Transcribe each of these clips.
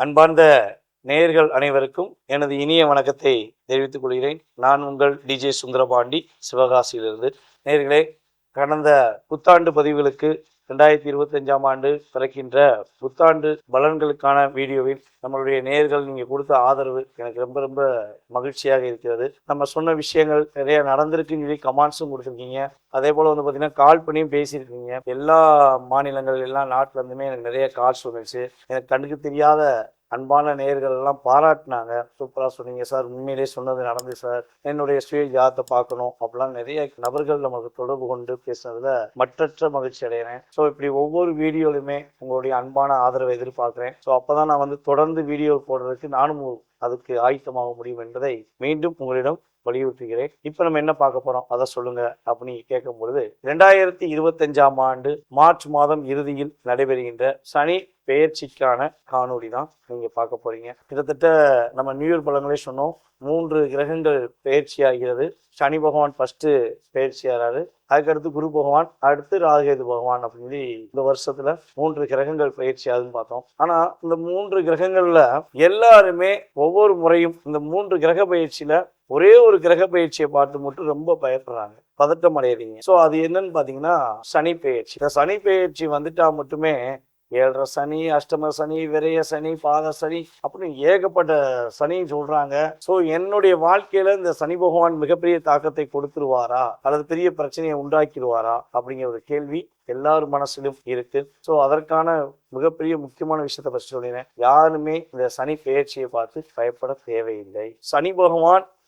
அன்பார்ந்த நேயர்கள் அனைவருக்கும் எனது இனிய வணக்கத்தை தெரிவித்துக் கொள்கிறேன். நான் உங்கள் டிஜே சுந்தரபாண்டி சிவகாசியிலிருந்து. நேயர்களே கடந்த புத்தாண்டு பதிவுகளுக்கு ரெண்டாயிரத்தி இருபத்தஞ்சாம் ஆண்டு பிறக்கின்ற புத்தாண்டு பலன்களுக்கான வீடியோவில் நம்மளுடைய நேர்கள் நீங்கள் கொடுத்த ஆதரவு எனக்கு ரொம்ப ரொம்ப மகிழ்ச்சியாக இருக்கிறது. நம்ம சொன்ன விஷயங்கள் நிறைய நடந்திருக்குன்னு சொல்லி கமெண்ட்ஸும் கொடுத்துருக்கீங்க. அதே போல் வந்து பார்த்தீங்கன்னா கால் பண்ணியும் பேசியிருக்கீங்க. எல்லா மாநிலங்கள் எல்லா நாட்டுல இருந்துமே எனக்கு நிறைய கால்ஸ் வந்துச்சு எனக்கு கண்ணுக்கு தெரியாத அன்பான நேயர்கள் எல்லாம் பாராட்டினாங்க. சூப்பராக சொன்னீங்க சார். உண்மையிலே சொன்னது நடந்து சார். என்னுடைய சுய ஜாதத்தை பார்க்கணும் அப்படிலாம் நிறைய நபர்கள் நமக்கு தொடர்பு கொண்டு பேசுனதுல மற்றற்ற மகிழ்ச்சி அடைகிறேன். ஸோ இப்படி ஒவ்வொரு வீடியோலையுமே உங்களுடைய அன்பான ஆதரவை எதிர்பார்க்குறேன். ஸோ அப்பதான் நான் வந்து தொடர்ந்து வீடியோ போடுறதுக்கு நானும் அதுக்கு ஆயத்தமாக முடியும் என்பதை மீண்டும் உங்களிடம் வலியுறுத்துகிறேன். இப்போ நம்ம என்ன பார்க்க போறோம்? அதை சொல்லுங்க அப்படின்னு கேட்கும் பொழுது ரெண்டாயிரத்தி இருபத்தஞ்சாம் ஆண்டு மார்ச் மாதம் இறுதியில் நடைபெறுகின்ற சனி பெயர்ச்சிக்கான காணொளி தான் நீங்க பார்க்க போறீங்க. கிட்டத்தட்ட நம்ம நியூ இயர் சொன்னோம். மூன்று கிரகங்கள் பெயர்ச்சி ஆகிறது சனி பகவான் ஃபர்ஸ்ட் பெயர்ச்சி ஆகிறாரு அதுக்கடுத்து குரு பகவான் அடுத்து ராகேது பகவான் அப்படின்னு சொல்லி இந்த வருஷத்துல மூன்று கிரகங்கள் பயிற்சி ஆகுதுன்னு பார்த்தோம். ஆனா இந்த மூன்று கிரகங்கள்ல எல்லாருமே ஒவ்வொரு முறையும் இந்த மூன்று கிரக பயிற்சியில ஒரே ஒரு கிரக பயிற்சியை பார்த்து மட்டும் ரொம்ப பயப்படுறாங்க. பதட்டம் அடையிறீங்க ஸோ அது என்னன்னு பார்த்தீங்கன்னா சனி பெயர்ச்சி இந்த சனி பெயர்ச்சி வந்துட்டா மட்டுமே ஏழரை சனி அஷ்டம சனி விரய சனி பாத சனி அப்படின்னு ஏகப்பட்ட சனின்னு சொல்றாங்க. ஸோ என்னுடைய வாழ்க்கையில இந்த சனி பகவான் மிகப்பெரிய தாக்கத்தை கொடுத்துருவாரா? அல்லது பெரிய பிரச்சனையை உண்டாக்கிடுவாரா? அப்படிங்கிற ஒரு கேள்வி எல்லார் மனசிலும் இருக்கு. ஸோ அதற்கான மிகப்பெரிய முக்கியமான விஷயத்தை பற்றி சொல்லினேன் யாருமே இந்த சனி பெயர்ச்சியை பார்த்து பயப்பட தேவையில்லை. சனி பகவான்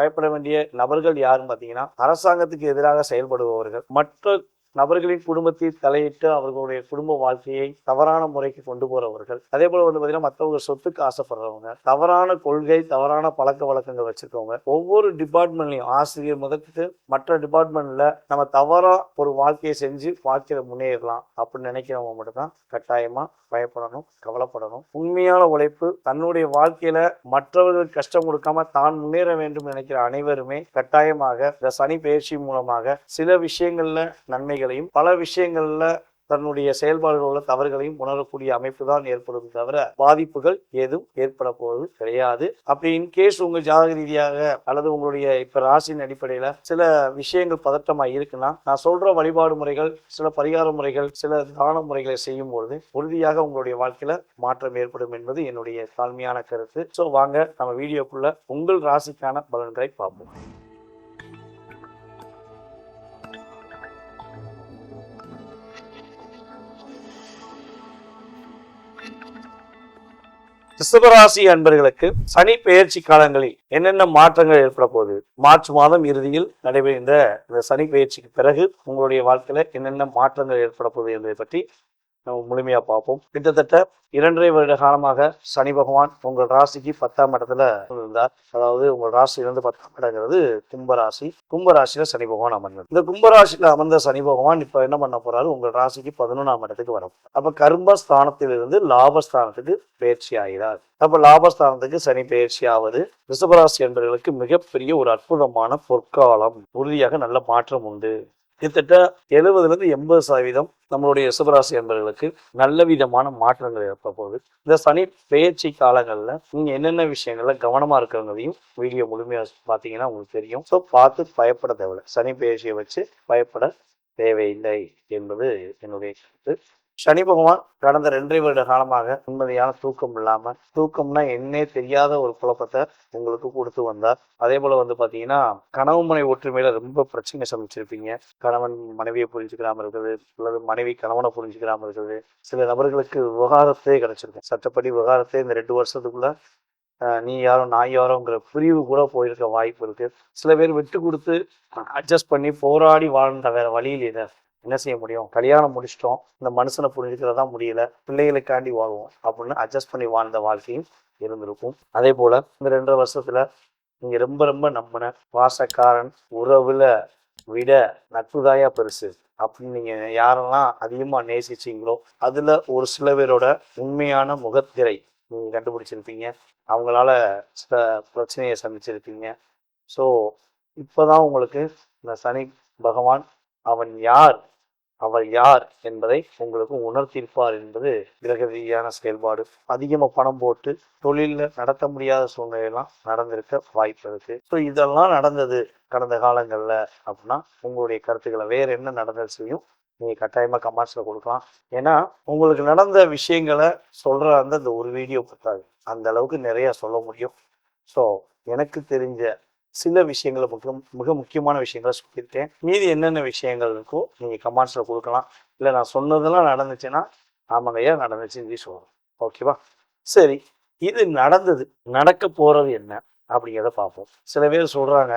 பயப்பட வேண்டிய நபர்கள் யாருன்னு பார்த்தீங்கன்னா அரசாங்கத்துக்கு எதிராக செயல்படுபவர்கள். மற்ற நபர்களின் குடும்பத்தில் தலையிட்டு அவர்களுடைய குடும்ப வாழ்க்கையை தவறான முறைக்கு கொண்டு போறவர்கள். அதே போல வந்து பார்த்தீங்கன்னா மற்றவங்க சொத்துக்கு ஆசைப்படுறவங்க தவறான கொள்கை தவறான பழக்க வழக்கங்கள் வச்சிருக்கவங்க ஒவ்வொரு டிபார்ட்மெண்ட்லையும் ஆசிரியர் முதற்கு மற்ற டிபார்ட்மெண்ட்ல நம்ம தவறா ஒரு வாழ்க்கையை செஞ்சு வாழ்க்கையில முன்னேறலாம் அப்படின்னு நினைக்கிறவங்க மட்டும்தான் கட்டாயமா பயப்படணும் கவலைப்படணும். உண்மையான உழைப்பு தன்னுடைய வாழ்க்கையில மற்றவர்களுக்கு கஷ்டம் கொடுக்காம தான் முன்னேற வேண்டும் நினைக்கிற அனைவருமே கட்டாயமாக இந்த சனி பயிற்சி மூலமாக சில விஷயங்கள்ல பிரச்சனைகளையும் பல விஷயங்கள்ல தன்னுடைய செயல்பாடுகள் உள்ள தவறுகளையும் உணரக்கூடிய அமைப்பு தான் ஏற்படும் தவிர பாதிப்புகள் ஏதும் ஏற்பட போவது கிடையாது. அப்படி இன்கேஸ் உங்க ஜாதக ரீதியாக அல்லது உங்களுடைய இப்ப ராசியின் அடிப்படையில சில விஷயங்கள் பதட்டமா இருக்குன்னா நான் சொல்ற வழிபாடு முறைகள் சில பரிகார முறைகள் சில தான முறைகளை செய்யும் பொழுது உறுதியாக உங்களுடைய வாழ்க்கையில மாற்றம் ஏற்படும் என்பது என்னுடைய தாழ்மையான கருத்து. ஸோ வாங்க நம்ம வீடியோக்குள்ள உங்கள் ராசிக்கான பலன்களை பார்ப்போம். ரிஷபராசி அன்பர்களுக்கு சனி பெயர்ச்சி காலங்களில் என்னென்ன மாற்றங்கள் ஏற்பட போகுது? மார்ச் மாதம் இறுதியில் நடைபெறுகின்ற இந்த சனி பெயர்ச்சிக்கு பிறகு உங்களுடைய வாழ்க்கையில என்னென்ன மாற்றங்கள் ஏற்பட போகுது என்பதை பற்றி நம்ம முழுமையா பார்ப்போம். கிட்டத்தட்ட இரண்டரை வருட காலமாக சனி பகவான் உங்கள் ராசிக்கு பத்தாம் இடத்துல இருந்தார். அதாவது உங்கள் ராசியிலிருந்து பத்தாம் இடங்கிறது கும்பராசி கும்பராசியில சனி பகவான் அமர்ந்தார். இந்த கும்பராசியில அமர்ந்த சனி பகவான் இப்ப என்ன பண்ண போறாரு? உங்கள் ராசிக்கு பதினொன்றாம் இடத்துக்கு வரும் அப்ப கர்மஸ்தானத்திலிருந்து லாபஸ்தானத்துக்கு பயிற்சி ஆகிறார். அப்ப லாபஸ்தானத்துக்கு சனி பயிற்சி ஆவது ரிஷபராசி என்பவர்களுக்கு மிகப்பெரிய ஒரு அற்புதமான பொற்காலம். உறுதியாக நல்ல மாற்றம் உண்டு. கிட்டத்தட்ட எழுபதுலேருந்து எண்பது சதவீதம் நம்மளுடைய சிவராசி என்பவர்களுக்கு நல்ல விதமான மாற்றங்கள் ஏற்பட போகுது. இந்த சனி பெயர்ச்சி காலங்களில் நீங்கள் என்னென்ன விஷயங்களில் கவனமாக இருக்கிறவங்களையும் வீடியோ முழுமையாக பார்த்தீங்கன்னா உங்களுக்கு தெரியும். ஸோ பார்த்து பயப்பட தேவையில்லை. சனி பெயர்ச்சியை வச்சு பயப்பட தேவையில்லை என்பது என்னுடைய கருத்து. சனி பகவான் கடந்த ரெண்டரை வருட காலமாக நிம்மதியான தூக்கம் இல்லாம தூக்கம்னா என்னே தெரியாத ஒரு குழப்பத்தை உங்களுக்கு கொடுத்து வந்தார். அதே போல வந்து பாத்தீங்கன்னா கணவன் மனை ஒற்றுமையில ரொம்ப பிரச்சனை சமைச்சிருப்பீங்க கணவன் மனைவியை புரிஞ்சுக்கிறாம இருக்குது அல்லது மனைவி கணவனை புரிஞ்சுக்கிறாம இருக்குது. சில நபர்களுக்கு விவகாரத்தே கிடைச்சிருக்கும் சட்டப்படி விவகாரத்தே இந்த ரெண்டு வருஷத்துக்குள்ள நீ யாரோ நான் யாரோங்கிற பிரிவு கூட போயிருக்க வாய்ப்பு இருக்கு. சில பேர் விட்டு கொடுத்து அட்ஜஸ்ட் பண்ணி போராடி வாழ்ந்த வேற வழியில் இல்லை என்ன செய்ய முடியும்? கல்யாணம் முடிச்சிட்டோம். இந்த மனுஷனை புரிஞ்சுக்கிறதா முடியல. பிள்ளைகளுக்காண்டி வாழ்வோம். அப்படின்னு அட்ஜஸ்ட் பண்ணி வாழ்ந்த வாழ்க்கையும் இருந்திருக்கும். அதே போல இந்த ரெண்டரை வருஷத்துல நீங்க ரொம்ப ரொம்ப நம்பின பாசக்காரன் உறவுல விட நட்புதாயா பெருசு அப்படின்னு நீங்க யாரெல்லாம் அதிகமா நேசிச்சீங்களோ அதுல ஒரு சில பேரோட உண்மையான முகத்திரை நீங்க கண்டுபிடிச்சிருப்பீங்க. அவங்களால சில பிரச்சனையை சந்திச்சிருப்பீங்க. ஸோ இப்போதான் உங்களுக்கு இந்த சனி பகவான் அவன் யார்? அவர் யார் என்பதை உங்களுக்கு உணர்த்திருப்பார் என்பது கிரக ரீதியான செயல்பாடு. அதிகமாக பணம் போட்டு தொழிலில் நடத்த முடியாத சூழ்நிலையெல்லாம் நடந்திருக்க வாய்ப்பு இருக்கு. ஸோ இதெல்லாம் நடந்தது கடந்த காலங்களில் அப்படின்னா உங்களுடைய கருத்துக்களை வேற என்ன நடந்தது செய்யும் நீங்கள் கட்டாயமாக கமெண்ட்ஸில் கொடுக்கலாம். ஏன்னா உங்களுக்கு நடந்த விஷயங்களை சொல்கிற அந்த இந்த ஒரு வீடியோ பத்தாது அந்த அளவுக்கு நிறைய சொல்ல முடியும். ஸோ எனக்கு தெரிஞ்ச சில விஷயங்களை மிக மிக முக்கியமான விஷயங்களை சொல்லியிருக்கேன். மீதி என்னென்ன விஷயங்கள் இருக்கோ நீங்கள் கமெண்ட்ஸில் கொடுக்கலாம். இல்லை நான் சொன்னதெல்லாம் நடந்துச்சுன்னா ஆமாங்க ஐயா நடந்துச்சுன்னு சொல்லலாம் ஓகேவா சரி இது நடந்தது நடக்க போகிறது என்ன? அப்படிங்கிறத பார்ப்போம். சில பேர் சொல்கிறாங்க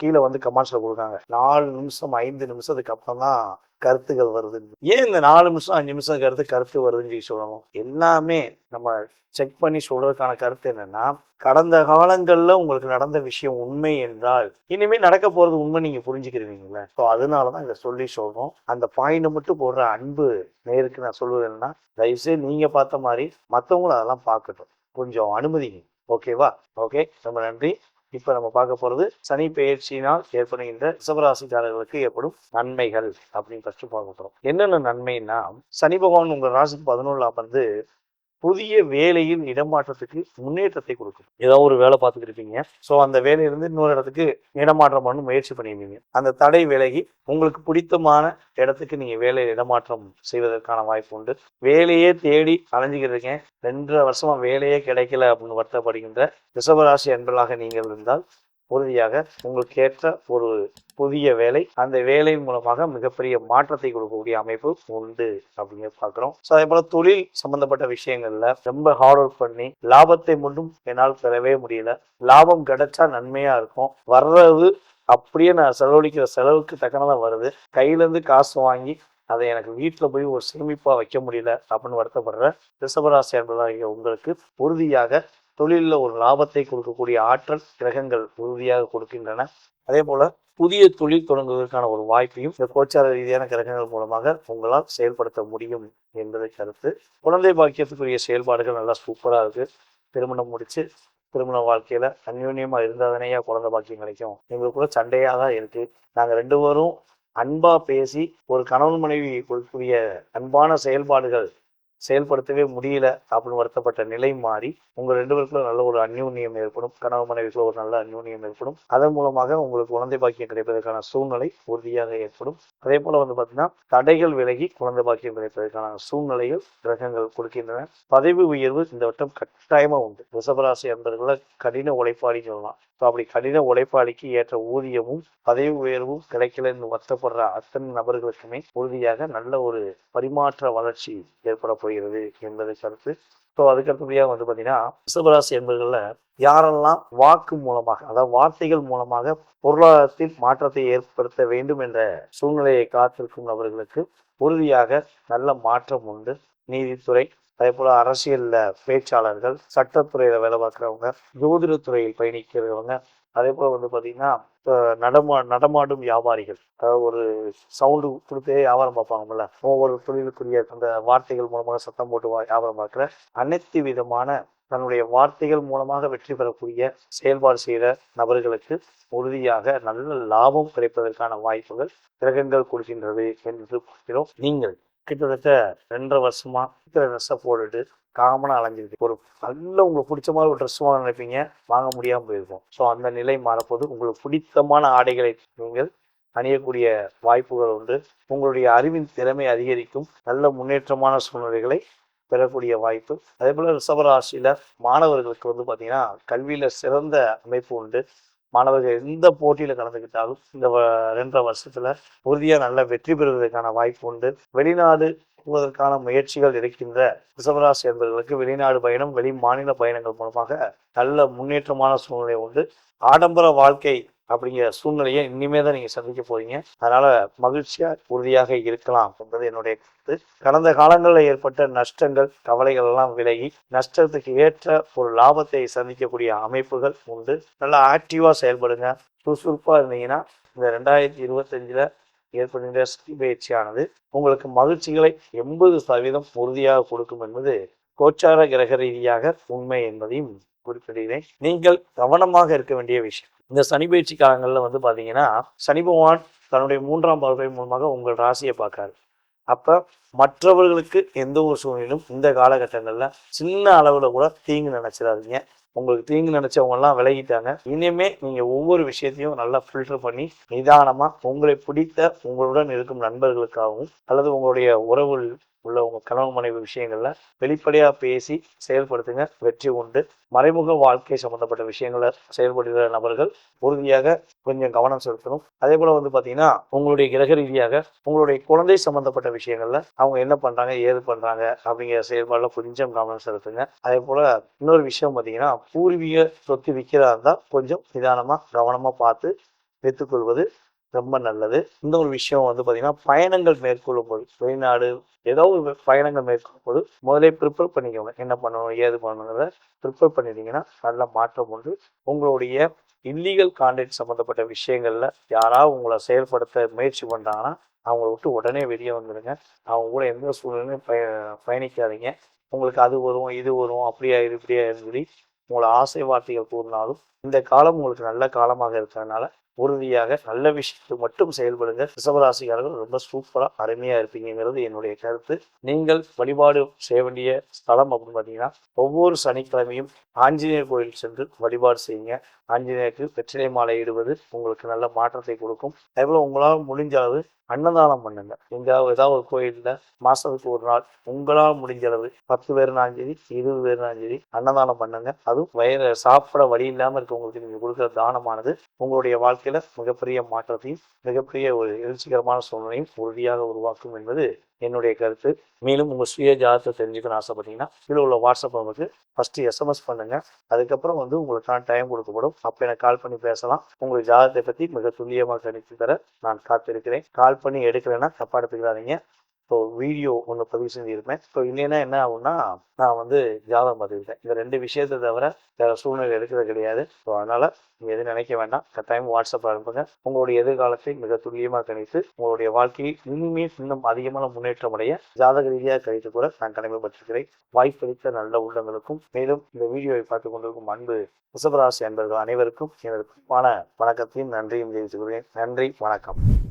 கீழே வந்து கமெண்ட்ஸில் கொடுக்காங்க நாலு நிமிஷம் ஐந்து நிமிஷத்துக்கு அப்புறம் தான் கருத்துகள் வருது. ஏன் இந்த நாலு நிமிஷம் அஞ்சு நிமிஷம் கருத்து கருத்து வருதுன்னு சொல்லி சொல்லணும்? எல்லாமே நம்ம செக் பண்ணி சொல்றதுக்கான கருத்து என்னன்னா கடந்த காலங்கள்ல உங்களுக்கு நடந்த விஷயம் உண்மை என்றால் இனிமே நடக்க போறது உண்மை நீங்க புரிஞ்சுக்கிறீங்களா. ஸோ அதனால தான் இதை சொல்லி சொல்றோம். அந்த பாயிண்ட் மட்டும் போடுற அன்பு நேருக்கு நான் சொல்லுவது என்னன்னா தயவுசெய்து நீங்க பார்த்த மாதிரி மற்றவங்களும் அதெல்லாம் பார்க்கட்டும். கொஞ்சம் அனுமதிங்க. ஓகேவா ஓகே ரொம்ப நன்றி. இப்ப நம்ம பார்க்க போறது சனி பெயர்ச்சியினால் ஏற்படுகின்ற ரிஷபராசிக்காரர்களுக்கு ஏற்படும் நன்மைகள் அப்படின்னு ஃபர்ஸ்ட் பார்க்க போறோம். என்னென்ன நன்மைன்னா சனி பகவான் உங்க ராசிக்கு பதினொன்றாம் வந்து புதிய வேலையில் இடமாற்றத்துக்கு முன்னேற்றத்தை கொடுக்கும். ஏதோ ஒரு வேலை பார்த்துட்டு இருப்பீங்க ஸோ அந்த வேலையிலிருந்து இன்னொரு இடத்துக்கு இடமாற்றம் பண்ண முயற்சி பண்ணியிருந்தீங்க அந்த தடை விலகி உங்களுக்கு பிடித்தமான இடத்துக்கு நீங்க வேலையில் இடமாற்றம் செய்வதற்கான வாய்ப்பு உண்டு. வேலையே தேடி அலைஞ்சிக்கிட்டு இருக்கேன். ரெண்டரை வருஷமா வேலையே கிடைக்கல அப்படின்னு வருத்தப்படுகின்ற ரிஷபராசி அன்பலாக நீங்கள் இருந்தால் உறுதியாக உங்களுக்கு ஏற்ற ஒரு புதிய வேலை. அந்த வேலையின் மூலமாக மிகப்பெரிய மாற்றத்தை கொடுக்கக்கூடிய அமைப்பு உண்டு அப்படின்னு பார்க்குறோம். ஸோ அதே போல தொழில் சம்பந்தப்பட்ட விஷயங்கள்ல ரொம்ப ஹார்ட் ஒர்க் பண்ணி லாபத்தை மட்டும் என்னால் பெறவே முடியல. லாபம் கிடைச்சா நன்மையா இருக்கும். வர்றது அப்படியே நான் செலவழிக்கிற செலவுக்கு தக்கனதான் வருது. கையிலேருந்து காசு வாங்கி அதை எனக்கு வீட்டில் போய் ஒரு சேமிப்பாக வைக்க முடியல அப்படின்னு வருத்தப்படுற ரிஷபராசி என்பதாக உங்களுக்கு உறுதியாக தொழிலில் ஒரு லாபத்தை கொடுக்கக்கூடிய ஆற்றல் கிரகங்கள் உறுதியாக கொடுக்கின்றன. அதே போல புதிய தொழில் தொடங்குவதற்கான ஒரு வாய்ப்பையும் இந்த கோச்சார ரீதியான கிரகங்கள் மூலமாக உங்களால் செயல்படுத்த முடியும் என்பதை கருத்து. குழந்தை பாக்கியத்துக்குரிய செயல்பாடுகள் நல்லா சூப்பராக இருக்கு. திருமணம் முடிச்சு திருமண வாழ்க்கையில அந்யோன்யமா இருந்தாதனையா குழந்தை பாக்கியம் கிடைக்கும்? எங்களுக்குள்ள சண்டையாக தான் இருக்கு. நாங்க ரெண்டு பேரும் அன்பா பேசி ஒரு கணவன் மனைவி கொடுக்கக்கூடிய அன்பான செயல்பாடுகள் செயல்படுத்தவே முடியல அப்படின்னு வருத்தப்பட்ட நிலை மாறி உங்க ரெண்டு பேருக்குள்ள நல்ல ஒரு அந்யூன்யம் ஏற்படும். கணவன் மனைவிக்குள்ள ஒரு நல்ல அந்யூன்யம் ஏற்படும். அதன் மூலமாக உங்களுக்கு குழந்தை பாக்கியம் கிடைப்பதற்கான சூழ்நிலை உறுதியாக ஏற்படும். அதே போல வந்து பார்த்தீங்கன்னா தடைகள் விலகி குழந்தை பாக்கியம் கிடைப்பதற்கான சூழ்நிலைகள் கிரகங்கள் கொடுக்கின்றன. பதவி உயர்வு இந்த வட்டம் கட்டாயமா உண்டு. ரிசபராசி என்பவர்களை கடின உழைப்பாளின்னு சொல்லலாம். இப்போ அப்படி கடின உழைப்பாளிக்கு ஏற்ற ஊதியமும் பதவி உயர்வும் கிடைக்கலன்னு வருத்தப்படுற அத்தனை நபர்களுக்குமே உறுதியாக நல்ல ஒரு பரிமாற்ற வளர்ச்சி ஏற்பட போகிறது என்பதை கருத்து ஸோ அதுக்கடுத்தபடியாக வந்து பார்த்தீங்கன்னா ரிஷபராசி என்பர்களில் யாரெல்லாம் வாக்கு மூலமாக அதாவது வார்த்தைகள் மூலமாக பொருளாதாரத்தில் மாற்றத்தை ஏற்படுத்த வேண்டும் என்ற சூழ்நிலையை காத்திருக்கும் நபர்களுக்கு உறுதியாக நல்ல மாற்றம் உண்டு. நீதித்துறை அதே போல அரசியல்ல பேச்சாளர்கள் சட்டத்துறையில் வேலை பார்க்குறவங்க ஜோதிடத்துறையில் பயணிக்கிறவங்க அதே போல் வந்து பார்த்தீங்கன்னா நடமா நடமாடும் வியாபாரிகள் அதாவது ஒரு சவுண்டு கொடுத்தே வியாபாரம் பார்ப்பாங்கல்ல ஒவ்வொரு தொழிலுக்குரிய அந்த வார்த்தைகள் மூலமாக சத்தம் போட்டு வா- வியாபாரம் பார்க்குற அனைத்து விதமான தன்னுடைய வார்த்தைகள் மூலமாக வெற்றி பெறக்கூடிய செயல்பாடு செய்கிற நபர்களுக்கு உறுதியாக நல்ல லாபம் கிடைப்பதற்கான வாய்ப்புகள் கிரகங்கள் கொடுக்கின்றது என்று பார்க்கிறோம் நீங்கள் கிட்டத்தட்ட ரெண்டரை வருஷமா இருக்கிற ட்ரெஸ்ஸை போட்டுட்டு காமனாக அலைஞ்சிருக்கு. ஒரு நல்ல உங்களுக்கு பிடிச்ச மாதிரி ஒரு ட்ரெஸ் வாங்க நினைப்பீங்க வாங்க முடியாமல் போயிருக்கும். ஸோ அந்த நிலை மாறப்போது உங்களுக்கு பிடித்தமான ஆடைகளை நீங்கள் அணியக்கூடிய வாய்ப்புகள் உண்டு. உங்களுடைய அறிவின் திறமை அதிகரிக்கும். நல்ல முன்னேற்றமான சூழ்நிலைகளை பெறக்கூடிய வாய்ப்பு. அதே போல் ரிஷபராசியில மாணவர்களுக்கு வந்து பார்த்தீங்கன்னா கல்வியில் சிறந்த அமைப்பு உண்டு. மாணவர்கள் எந்த போட்டியில் கலந்துக்கிட்டாலும் இந்த வ- ரெண்டரை வருஷத்துல உறுதியாக நல்ல வெற்றி பெறுவதற்கான வாய்ப்பு உண்டு. வெளிநாடு போவதற்கான முயற்சிகள் இருக்கின்ற ரிஷபராசி என்பவர்களுக்கு வெளிநாடு பயணம் வெளி மாநில பயணங்கள் மூலமாக நல்ல முன்னேற்றமான சூழ்நிலை உண்டு. ஆடம்பர வாழ்க்கை அப்படிங்கிற சூழ்நிலையை இனிமே தான் நீங்கள் சந்திக்க போறீங்க. அதனால மகிழ்ச்சியாக உறுதியாக இருக்கலாம் என்பது என்னுடைய கருத்து. கடந்த காலங்களில் ஏற்பட்ட நஷ்டங்கள் கவலைகள் எல்லாம் விலகி நஷ்டத்துக்கு ஏற்ற ஒரு லாபத்தை சந்திக்கக்கூடிய அமைப்புகள் உண்டு. நல்லா ஆக்டிவாக செயல்படுங்க. சுறுசுறுப்பாக இருந்தீங்கன்னா இந்த ரெண்டாயிரத்தி இருபத்தஞ்சில் ஏற்படுகின்ற சக்தி பயிற்சியானது உங்களுக்கு மகிழ்ச்சிகளை எண்பது சதவீதம் உறுதியாக கொடுக்கும் என்பது கோச்சார கிரக ரீதியாக உண்மை என்பதையும் குறிப்பிடுகிறேன். நீங்கள் கவனமாக இருக்க வேண்டிய விஷயம். இந்த சனி பயிற்சி காலங்களில் வந்து பார்த்தீங்கன்னா சனி பகவான் தன்னுடைய மூன்றாம் பார்வை மூலமாக உங்கள் ராசியை பார்க்காரு. அப்போ மற்றவர்களுக்கு எந்த ஒரு சூழ்நிலும் இந்த காலகட்டங்களில் சின்ன அளவில் கூட தீங்கு நினச்சிடாதீங்க. உங்களுக்கு தீங்கு நினச்சவங்கலாம் விலகிட்டாங்க. இனிமே நீங்கள் ஒவ்வொரு விஷயத்தையும் நல்லா ஃபில்டர் பண்ணி நிதானமாக உங்களை பிடித்த உங்களுடன் இருக்கும் நண்பர்களுக்காகவும் அல்லது உங்களுடைய உறவு உள்ள உங்க கணவன் மனைவி விஷயங்கள்ல வெளிப்படையா பேசி செயல்படுத்துங்க. வெற்றி உண்டு. மறைமுக வாழ்க்கை சம்பந்தப்பட்ட விஷயங்களை செயல்படுகிற நபர்கள் உறுதியாக கொஞ்சம் கவனம் செலுத்தணும். அதே போல வந்து பாத்தீங்கன்னா உங்களுடைய கிரக ரீதியாக உங்களுடைய குழந்தை சம்பந்தப்பட்ட விஷயங்கள்ல அவங்க என்ன பண்றாங்க ஏது பண்றாங்க அப்படிங்கிற செயல்பாடுல கொஞ்சம் கவனம் செலுத்துங்க. அதே போல இன்னொரு விஷயம் பாத்தீங்கன்னா பூர்வீக சொத்து விற்கிறதா இருந்தா கொஞ்சம் நிதானமா கவனமா பார்த்து விற்றுக்கொள்வது ரொம்ப நல்லது. இந்த ஒரு விஷயம் வந்து பார்த்தீங்கன்னா பயணங்கள் மேற்கொள்ளும் போது வெளிநாடு ஏதோ ஒரு பயணங்கள் மேற்கொள்ளும் போது முதலே ப்ரிப்பேர் பண்ணிக்கோங்க. என்ன பண்ணணும் ஏது பண்ணணுங்கிறத ப்ரிப்பேர் பண்ணிட்டீங்கன்னா நல்ல மாற்றம் உண்டு. உங்களுடைய இல்லீகல் கான்டெக்ட் சம்மந்தப்பட்ட விஷயங்களில் யாராவது உங்களை செயல்படுத்த முயற்சி பண்ணுறாங்கன்னா அவங்கள விட்டு உடனே வெளியே வந்துடுங்க. அவங்க கூட எந்த சூழ்நிலையும் பய பயணிக்காதீங்க. உங்களுக்கு அது வரும் இது வரும் அப்படியா இது இப்படியா சொல்லி உங்களை ஆசை வார்த்தைகள் கூறினாலும் இந்த காலம் உங்களுக்கு நல்ல காலமாக இருக்கிறதுனால உறுதியாக நல்ல விஷயத்தை மட்டும் செயல்படுங்க. ரிஷபராசிக்காரர்கள் ரொம்ப சூப்பரா அருமையா இருப்பீங்கிறது என்னுடைய கருத்து. நீங்கள் வழிபாடு செய்ய வேண்டிய ஸ்தலம் அப்படின்னு பார்த்தீங்கன்னா ஒவ்வொரு சனிக்கிழமையும் ஆஞ்சநேயர் கோயில் சென்று வழிபாடு செய்யுங்க. ஆஞ்சநேயருக்கு வெற்றிலை மாலை இடுவது உங்களுக்கு நல்ல மாற்றத்தை கொடுக்கும். அதேபோல் உங்களால் முடிஞ்ச அளவு அன்னதானம் பண்ணுங்க. எங்கேயாவது ஏதாவது ஒரு கோயிலில் மாசத்துக்கு ஒரு நாள் உங்களால் முடிஞ்ச அளவு பத்து பேர்னாலும் சரி இருபது பேர்னாலும் சரி அன்னதானம் பண்ணுங்க. அதுவும் வயிறு சாப்பிட வழி இல்லாமல் இருக்கவங்களுக்கு நீங்கள் கொடுக்குற தானமானது உங்களுடைய வாழ்க்கையில மிகப்பெரிய மாற்றத்தையும் மிகப்பெரிய ஒரு எழுச்சிகரமான சூழ்நிலையும் உறுதியாக உருவாக்கும் என்பது என்னுடைய கருத்து. மேலும் உங்கள் சுய ஜாதத்தை தெரிஞ்சுக்கணும்னு ஆசைப்பட்டீங்கன்னா கீழே உள்ள வாட்ஸ்அப் நமக்கு ஃபஸ்ட்டு எஸ்எம்எஸ் பண்ணுங்க. அதுக்கப்புறம் வந்து உங்களுக்கான டைம் கொடுக்கப்படும். அப்போ எனக்கு கால் பண்ணி பேசலாம். உங்களுக்கு ஜாதகத்தை பற்றி மிக துல்லியமாக கணித்து தர நான் காத்திருக்கிறேன். கால் பண்ணி எடுக்கலைன்னா தப்பா எடுத்துக்கிறாதீங்க ஸோ வீடியோ ஒன்று பதிவு செஞ்சுருப்பேன் ஸோ இல்லைன்னா என்ன ஆகும்னா நான் வந்து ஜாதகம் பதிவிட்டேன் இந்த ரெண்டு விஷயத்தை தவிர வேறு சூழ்நிலை எடுக்கிறது கிடையாது. ஸோ அதனால் நீங்கள் எதுவும் நினைக்க வேண்டாம். கட்டாயம் வாட்ஸ்அப் அனுப்புங்க உங்களுடைய எதிர்காலத்தை மிக துல்லியமாக கணித்து உங்களுடைய வாழ்க்கையை இன்னுமே இன்னும் அதிகமான முன்னேற்றம் அடைய ஜாதக ரீதியாக கழித்து கூட நான் கடமைப்பட்டிருக்கிறேன் வாய்ப்பளித்த நல்ல உள்ளங்களுக்கும் மேலும் இந்த வீடியோவை பார்த்து கொண்டிருக்கும் அன்பு ரிஷபராசி அன்பர்கள் அனைவருக்கும் எனது வணக்கத்தையும் நன்றியும் தெரிவித்துக் கொள்கிறேன். நன்றி வணக்கம்.